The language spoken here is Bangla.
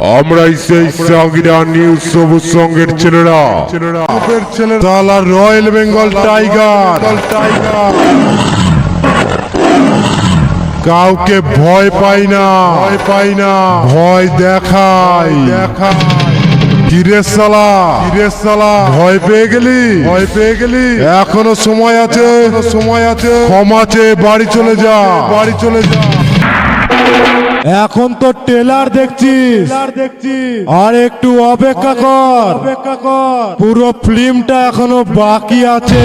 আমরাই সেই সাগিরা নিউজ সবুজ সঙ্গের ছেলেরা। ছেলে তালা রয়্যাল বেঙ্গল টাইগার। টাইগার। কাউকে ভয় পাই না। ভয় পাই না। ভয় দেখাই। দেখাই। কিরে সালা? ভয় পেয়ে গেলি? ভয় পেয়ে গেলি। এখনও সময় আছে? সময় আছে। ক্ষমা চেয়ে বাড়ি চলে যা। বাড়ি চলে যা। এখন তো টেলার দেখছিস। দেখছি আর একটু অপেক্ষা কর। অপেক্ষা কর। পুরো ফিল্মটা এখনও বাকি আছে।